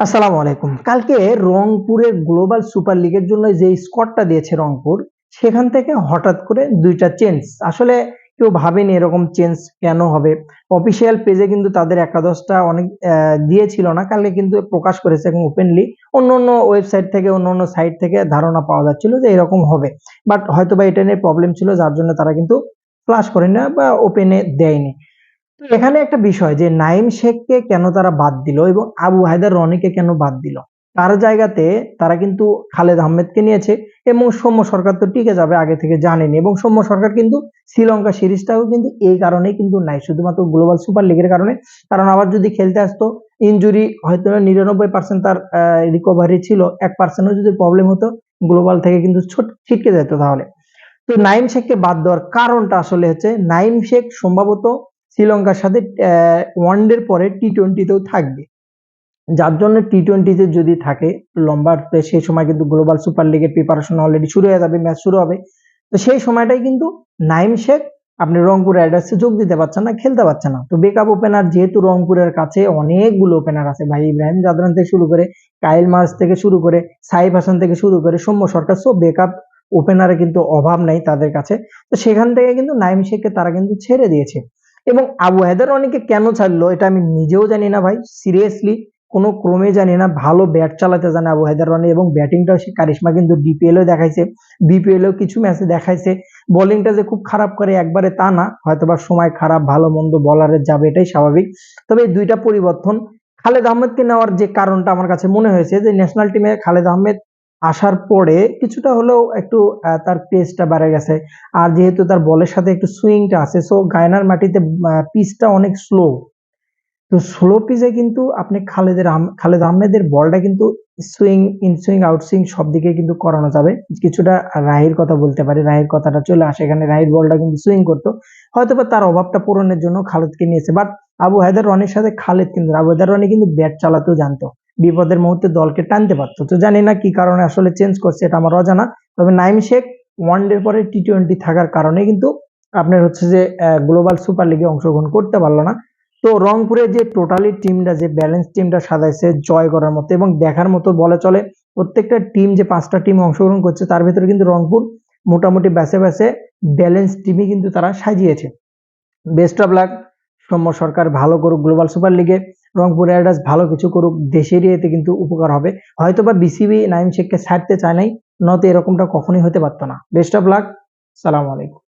আসসালামু আলাইকুম। কালকে রংপুরের গ্লোবাল সুপার লিগের জন্য যে স্কোয়াডটা দিয়েছে রংপুর, সেখান থেকে হঠাৎ করে দুইটা চেঞ্জ আসলে কেউ ভাবেনি এরকম চেঞ্জ কেন হবে। অফিসিয়াল পেজে কিন্তু তাদের একাদশটা অনেক দিয়েছিল না। কালকে কিন্তু প্রকাশ করেছে এবং ওপেনলি অন্য অন্য ওয়েবসাইট থেকে, অন্য অন্য সাইট থেকে ধারণা পাওয়া যাচ্ছিল যে এরকম হবে। বাট হয়তো বা এটা নিয়ে প্রবলেম ছিল, যার জন্য তারা কিন্তু ফ্লাশ করেনি না বা ওপেনে দেয়নি। এখানে একটা বিষয় যে নাইম শেখকে কেন তারা বাদ দিল এবং আবু হায়দার রনিকে কেন বাদ দিল? তার জায়গাতে তারা কিন্তু খালেদ আহমেদকে নিয়েছে এবং সৌম্য সরকার তো টিকে যাবে, আগে থেকে জানেনি এবং সৌম্য সরকার কিন্তু শ্রীলঙ্কা সিরিজটাও কিন্তু এই কারণেই কিন্তু নাই। শুধুমাত্র গ্লোবাল সুপার লিগের কারণে। কারণ আবার যদি খেলতে আসতো, ইনজুরি হয়তো নিরানব্বই পার্সেন্ট তার রিকভারি ছিল। এক পার্সেন্টও যদি প্রবলেম হতো, গ্লোবাল থেকে কিন্তু ছোট, ছিটকে যেত তাহলে। তো নাইম শেখকে বাদ দেওয়ার কারণটা আসলে হচ্ছে, নাইম শেখ সম্ভবত শ্রীলঙ্কার সাথে ওয়ানডের পরে টি টোয়েন্টিতেও থাকবে। যার জন্য টি টোয়েন্টিতে যদি থাকে লম্বা সেই সময় কিন্তু গ্লোবাল সুপার লিগের প্রিপারেশন অলরেডি শুরু হয়ে যাবে ম্যাচ শুরু হবে। তো সেই সময়টাই কিন্তু নাইম শেখ আপনি রংপুর রাইডার্সে যোগ দিতে পারছেন না, খেলতে পারছেন না। তো বেকআপ ওপেনার যেহেতু রংপুরের কাছে, অনেকগুলো ওপেনার আছে ভাই। ইব্রাহিম জাদরান থেকে শুরু করে, কাইল মার্স থেকে শুরু করে, সাইফ হাসান থেকে শুরু করে, সৌম্য সরকার, সব বেকআপ ওপেনারে কিন্তু অভাব নাই তাদের কাছে। তো সেখান থেকে কিন্তু নাইম শেখকে তারা কিন্তু ছেড়ে দিয়েছে। এবং আবু হায়দার রনিকে কেন ছাড়লো এটা আমি নিজেও জানি না ভাই। সিরিয়াসলি কোনো ক্রমে জানি না। ভালো ব্যাট চালাতে জানে আবু হায়দার রনি এবং ব্যাটিংটাও সে কারিশমা কিন্তু ডিপিএলও দেখাইছে। বিপিএলও কিছু ম্যাচে দেখাইছে। বোলিংটা যে খুব খারাপ করে একবারে তা না। হয়তোবা সময় খারাপ, ভালো মন্দ বলারের যাবে, এটাই স্বাভাবিক। তবে এই দুইটা পরিবর্তন, খালেদ আহমেদকে নেওয়ার যে কারণটা আমার কাছে মনে হয়েছে যে ন্যাশনাল টিমে খালেদ আহমেদ আসার পরে কিছুটা হলেও একটু তার পেসটা বেড়ে গেছে। আর যেহেতু তার বলের সাথে একটু সুইংটা আছে সো গায়নার মাটিতে পিচটা অনেক স্লো তো স্লো পিচে কিন্তু আপনি খালেদের খালেদ আহমেদের বলটা কিন্তু swing in swing out swing সব দিকে কিন্তু করানো যাবে। কিছুটা রাহির কথা বলতে পারি, রাহির কথাটা চলে আসে এখানে। রাহির বলটা কিন্তু সুইং করতো। হয়তো বা তার অভাবটা পূরণের জন্য খালেদকে নিয়েছে বাট আবু হায়দার রনির সাথে খালেদ কিন্তু, আবু হায়দার রনি কিন্তু ব্যাট চালাতেও জানতো। বিপদের মুহূর্তে দলকে টানতে পারতো। তো জানি না কি কারণে আসলে চেঞ্জ করছে, এটা আমার অজানা। তবে নাইম শেখ ওয়ান ডে পরে টি টোয়েন্টি থাকার কারণে কিন্তু আপনার হচ্ছে যে গ্লোবাল সুপার লিগে অংশগ্রহণ করতে পারল না। তো রংপুরে যে টোটালি টিমটা যে ব্যালেন্স টিমটা সাজাইছে জয় করার মতো এবং দেখার মতো বলে চলে, প্রত্যেকটা টিম যে পাঁচটা টিম অংশগ্রহণ করছে, তার ভিতরে কিন্তু রংপুর মোটামুটি ব্যাসে ব্যাসে ব্যালেন্স টিমই কিন্তু তারা সাজিয়েছে। Best of luck Soumya Sarkar ভালো করুক গ্লোবাল সুপার লিগে রংপুর রাইডার্স ভালো কিছু করুক দেশেরই এতে কিন্তু উপকার হবে। হয়তো বা বিসিবি নাইম শেখকে ছাড়তে চায় নাই নতো এরকমটা কখনোই হতে পারতো না। বেস্ট অফ লাক সালাম আলাইকুম।